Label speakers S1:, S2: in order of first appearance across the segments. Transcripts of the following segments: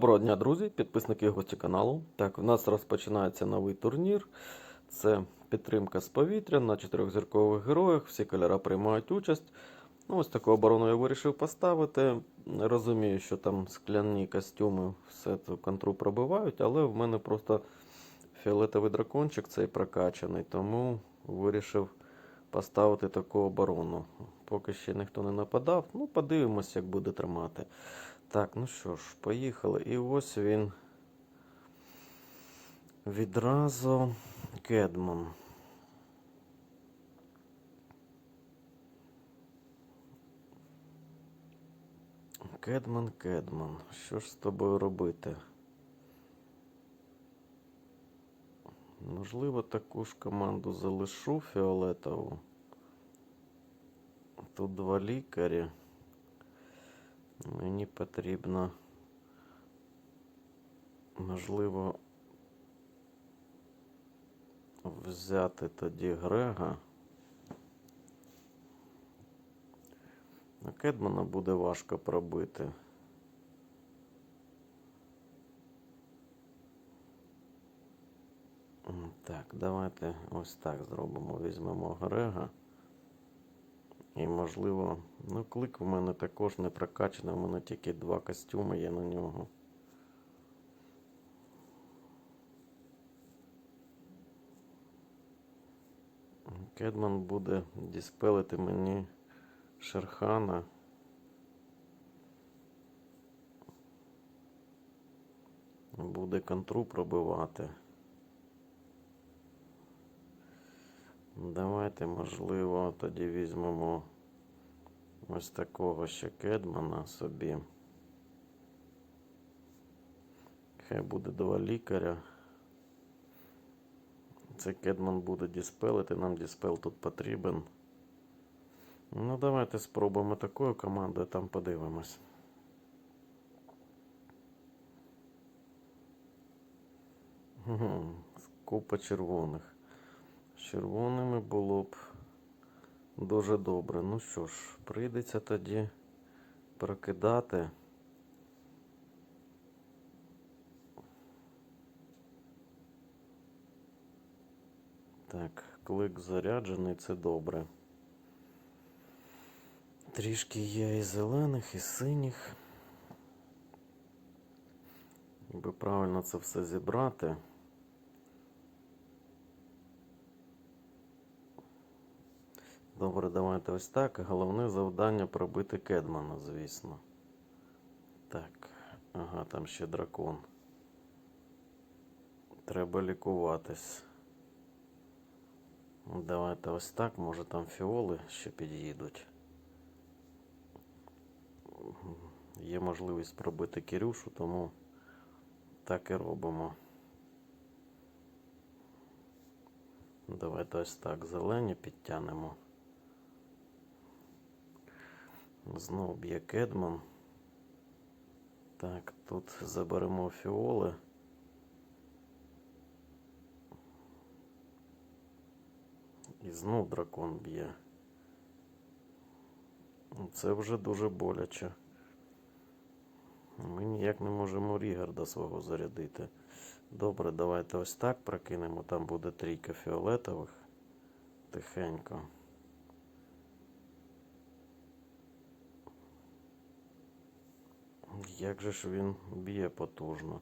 S1: Доброго дня, друзі, підписники і гості каналу. Так, у нас розпочинається новий турнір. Це підтримка з повітря на чотирьохзіркових героях. Всі кольори приймають участь. Ну, ось таку оборону я вирішив поставити. Розумію, що там скляні костюми все цю контру пробивають, але в мене просто фіолетовий дракончик цей прокачаний, тому вирішив поставити таку оборону. Поки ще ніхто не нападав. Ну, подивимось, як буде тримати. Так, ну що ж, поїхали. І ось він. Відразу Кедман. Кедман, Кедман. Що ж з тобою робити? Можливо, таку ж команду залишу фіолетову. Тут два лікарі. Мені потрібно, можливо, взяти тоді Грега. Кедмана буде важко пробити. Так, давайте ось так зробимо. Візьмемо Грега. І можливо, ну клик у мене також не прокачаний, у мене тільки два костюми є на нього. Кедман буде діспелити мені Шерхана. Буде контру пробивати. Давайте, можливо, тоді візьмемо ось такого ще кедмана собі. Хай буде два лікаря. Цей кедман буде діспелити, нам діспел тут потрібен. Ну, давайте спробуємо такою командою, там подивимось. Купа червоних. Червоними було б дуже добре. Ну що ж, прийдеться тоді прокидати. Так, клик заряджений, це добре. Трішки є і зелених, і синіх. Якби правильно це все зібрати. Добре, давайте ось так. Головне завдання пробити Кедмана, звісно. Так, ага, там ще дракон. Треба лікуватись. Давайте ось так. Може там фіоли ще під'їдуть. Є можливість пробити Кирюшу, тому так і робимо. Давайте ось так зелені підтягнемо. Знову б'є Кедман. Так, тут заберемо фіоли. І знов дракон б'є. Це вже дуже боляче. Ми ніяк не можемо Рігарда свого зарядити. Добре, давайте ось так прокинемо. Там буде трійка фіолетових. Тихенько. Як же ж він б'є потужно.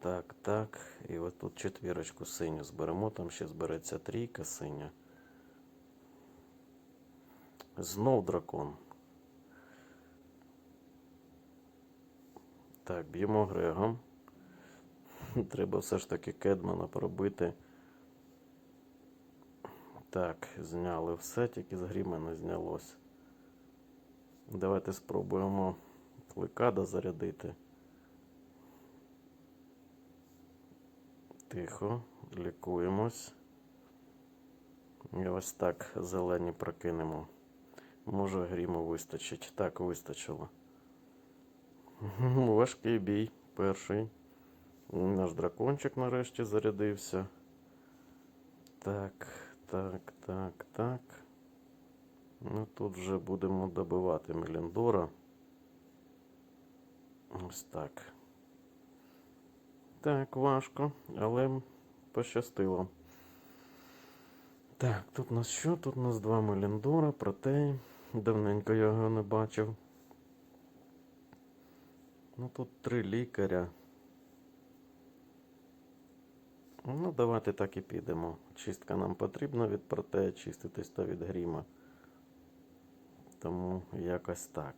S1: Так, так. І от тут четвірочку синю зберемо, там ще збереться трійка синя. Знов дракон. Так, б'ємо Грегом. Треба все ж таки Кедмана пробити. Так, зняли все, тільки з гріма не знялось. Давайте спробуємо кликада зарядити. Тихо, лікуємось. І ось так зелені прокинемо. Може гріму вистачить. Так, вистачило. Важкий бій перший. Наш дракончик нарешті зарядився. Так, так, так, так. Ну тут вже будемо добивати Меліндора. Ось так. Так, важко, але пощастило. Так, тут у нас що? Тут у нас два Меліндора, протей. Давненько я його не бачив. Ну тут три лікаря. Ну, давайте так і підемо. Чистка нам потрібна від протея, чиститись та від гріма. Тому якось так.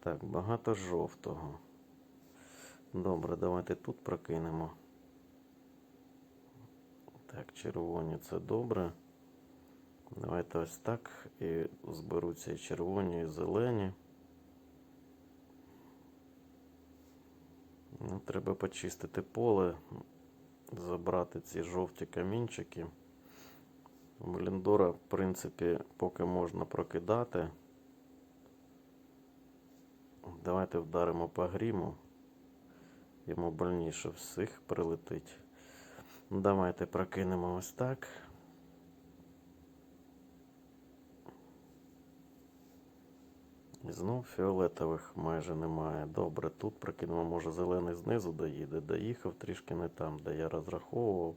S1: Так, багато жовтого. Добре, давайте тут прокинемо. Так, червоні це добре. Давайте ось так. І зберуться і червоні, і зелені. Ну, треба почистити поле, забрати ці жовті камінчики. Меліндора, в принципі, поки можна прокидати. Давайте вдаримо по гріму. Йому больніше всіх прилетить. Давайте прокинемо ось так. І знов фіолетових майже немає. Добре, тут прокинемо, може зелений знизу доїде. Доїхав трішки не там, де я розраховував.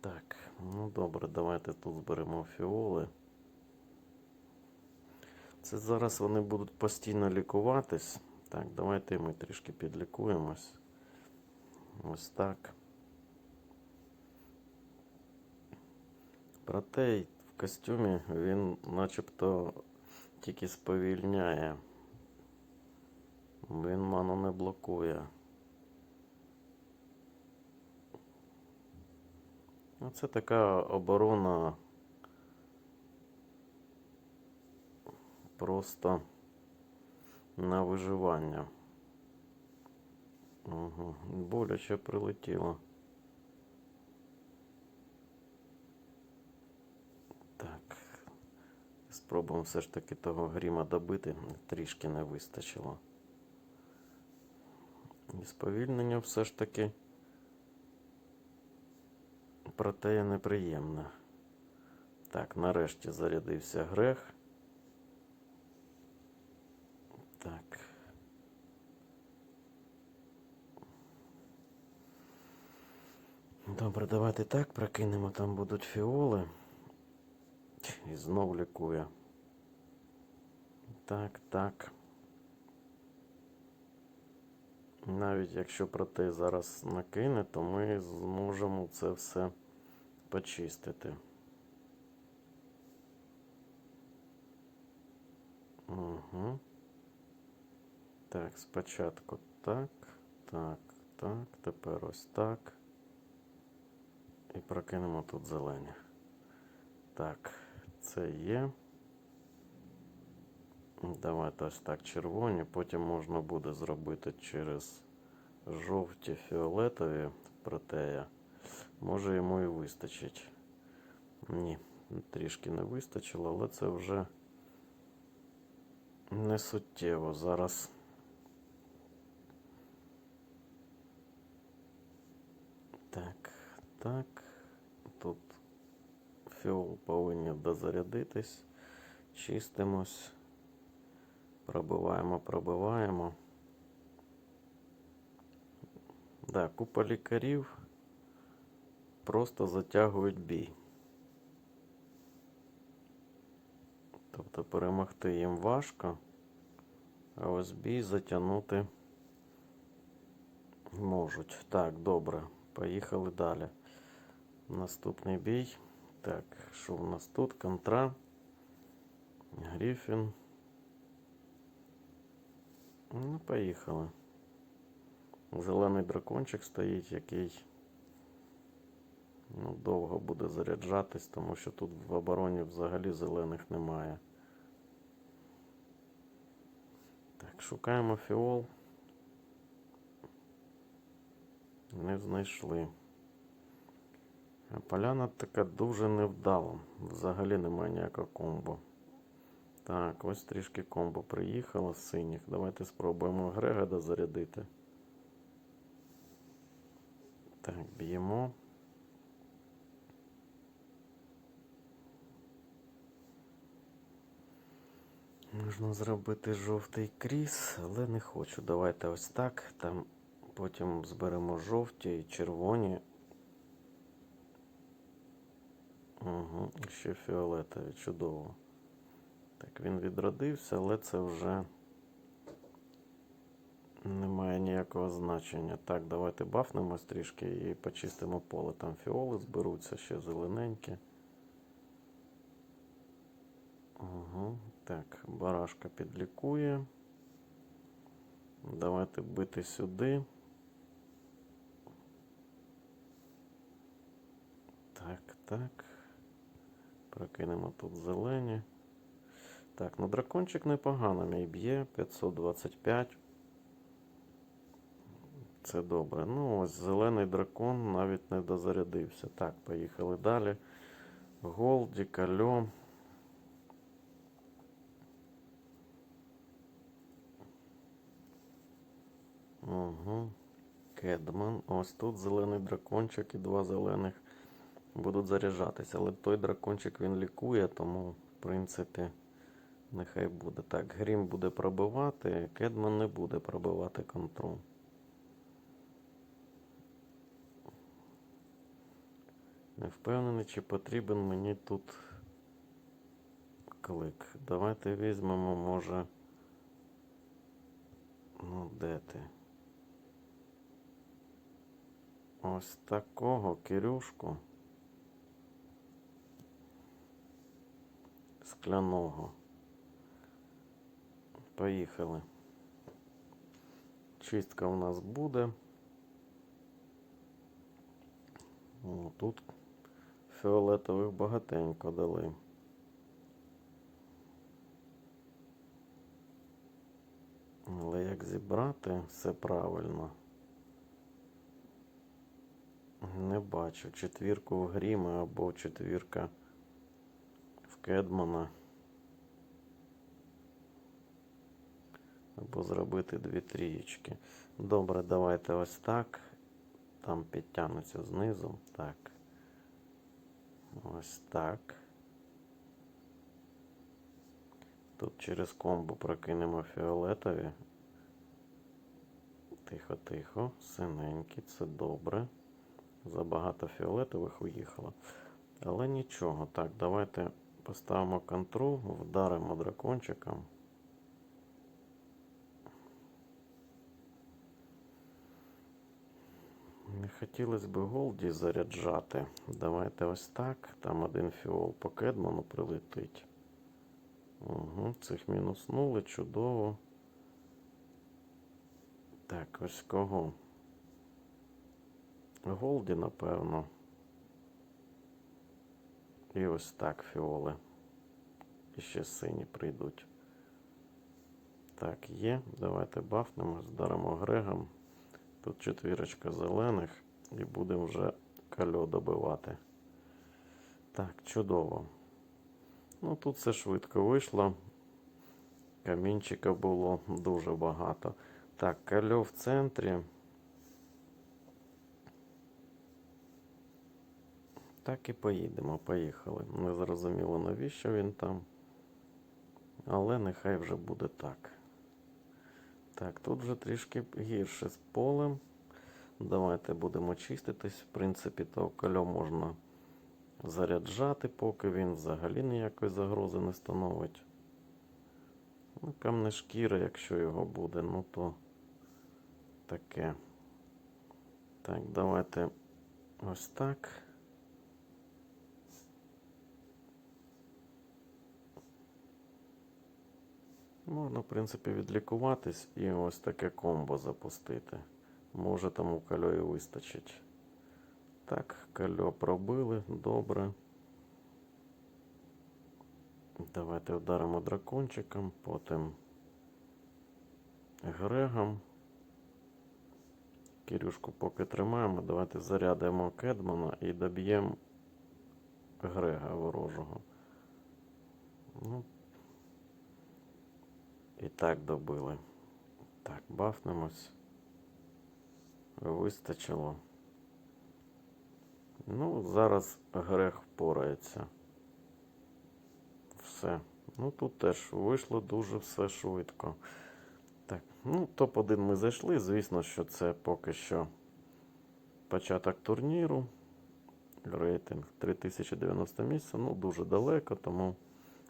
S1: Так, ну добре, давайте тут зберемо фіоли. Це зараз вони будуть постійно лікуватись. Так, давайте ми трішки підлікуємось. Ось так. Протей в костюмі він начебто тільки сповільняє. Він ману не блокує. Оце така оборона просто на виживання. Угу. Боляче прилетіло. Так. Спробуємо все ж таки того гріма добити. Трішки не вистачило. І сповільнення все ж таки проте неприємне. Так, нарешті зарядився грех. Так. Добре, давайте так прокинемо, там будуть фіоли. І знов лікує. Так, так. Навіть якщо проте зараз накине, то ми зможемо це все почистити. Угу. Так, спочатку так, так, так, тепер ось так. І прокинемо тут зелені. Так, це є. Давайте ось так червоні. Потім можна буде зробити через жовті фіолетові протея. Може йому і вистачить. Ні, трішки не вистачило, але це вже не суттєво. Зараз так, так. Фіол повинні дозарядитись. Чистимось. Пробиваємо, пробиваємо. Да, купа лікарів просто затягують бій. Тобто перемогти їм важко, а ось бій затягнути можуть. Так, добре, поїхали далі. Наступний бій. Так, що у нас тут? Контра. Гріфін. Ну, поїхали. Зелений дракончик стоїть, який ну, довго буде заряджатись, тому що тут в обороні взагалі зелених немає. Так, шукаємо фіол. Не знайшли. Поляна така дуже невдала. Взагалі немає ніякого комбо. Так, ось трішки комбо приїхало з синіх. Давайте спробуємо Грегода зарядити. Так, б'ємо. Можна зробити жовтий кріс, але не хочу. Давайте ось так. Там потім зберемо жовті і червоні. Угу, ще фіолетові, чудово. Так, він відродився, але це вже не має ніякого значення. Так, давайте бафнемось трішки і почистимо поле. Там фіоли зберуться, ще зелененькі. Угу. Так, барашка підлікує. Давайте бити сюди. Так, так. Прокинемо тут зелені. Так, ну дракончик непогано мій б'є. 525. Це добре. Ну, ось зелений дракон навіть не дозарядився. Так, поїхали далі. Голді, кальо. Угу. Кедман. Ось тут зелений дракончик і два зелених будуть заряджатися. Але той дракончик він лікує, тому, в принципі, нехай буде. Так, Грім буде пробивати, Кедман не буде пробивати контрол. Не впевнений, чи потрібен мені тут клик. Давайте візьмемо, може. Ну, де ти? Ось такого Кирюшку. Скляного. Поїхали. Чистка у нас буде. О, тут фіолетових багатенько дали. Але як зібрати все правильно? Не бачу. Четвірку в Гріма або четвірка Кедмана. Або зробити дві трієчки. Добре, давайте ось так. Там підтягнеться знизу. Так. Ось так. Тут через комбо прокинемо фіолетові. Тихо, тихо, синенькі, це добре. Забагато фіолетових уїхало. Але нічого. Так, давайте поставимо контрол, вдаримо дракончиком. Не хотілося б голді заряджати. Давайте ось так. Там один фіол по кедману прилетить. Угу, цих мінуснули, чудово. Так, ось кого? Голді, напевно. І ось так фіоли. І ще сині прийдуть. Так, є. Давайте бафнемо, здаримо Грегом. Тут четвірочка зелених і будемо вже кальо добивати. Так, чудово. Ну, тут все швидко вийшло. Камінчика було дуже багато. Так, кальо в центрі. Так і поїдемо, поїхали. Не зрозуміло, навіщо він там. Але нехай вже буде так. Так, тут вже трішки гірше з полем. Давайте будемо чиститись. В принципі, то кальо можна заряджати, поки він взагалі ніякої загрози не становить. Ну, камне шкіра, якщо його буде, ну то таке. Так, давайте ось так. Можна, в принципі, відлікуватись і ось таке комбо запустити. Може там у кальо вистачить. Так, кальо пробили, добре. Давайте вдаримо дракончиком, потім Грегом. Кирюшку поки тримаємо. Давайте зарядимо Кедмана і доб'ємо Грега ворожого. Ну, і так добили. Так, бафнемось. Вистачило. Ну, зараз Грег впорається. Все. Ну тут теж вийшло дуже все швидко. Так, ну, топ-1 ми зайшли. Звісно, що це поки що початок турніру. Рейтинг 3090 місце. Ну, дуже далеко, тому